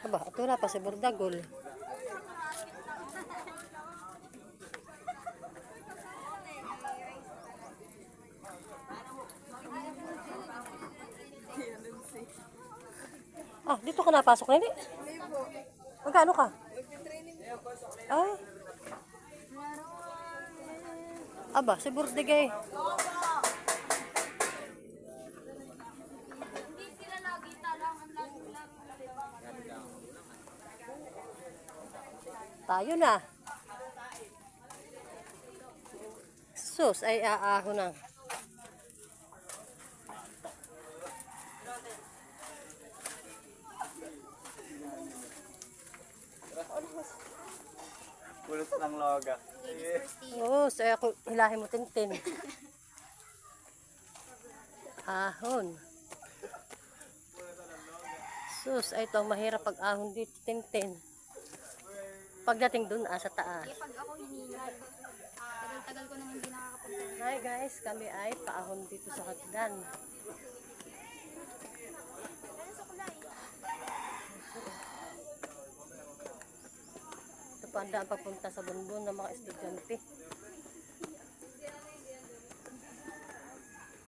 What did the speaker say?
Aba, ito na pa si Bordagol. Ah, dito ka napasok na, hindi? Magkano ka? Ah. Aba, si Bordigay. Tayo na. Sus, ay aaho na. Pulos ng loga. Oo, so ako hilahin mo tintin. Ahon. Sus, ay ito mahirap pag ahon dito tintin. Pagdating dun ah, sa taas. Pag ako hiningal, tagal-tagal ko nang hindi nakakapunta. Hi guys, kami ay paahon dito sa hagdan. Ito pa ang daan papunta sa bunbun ng mga estudyante.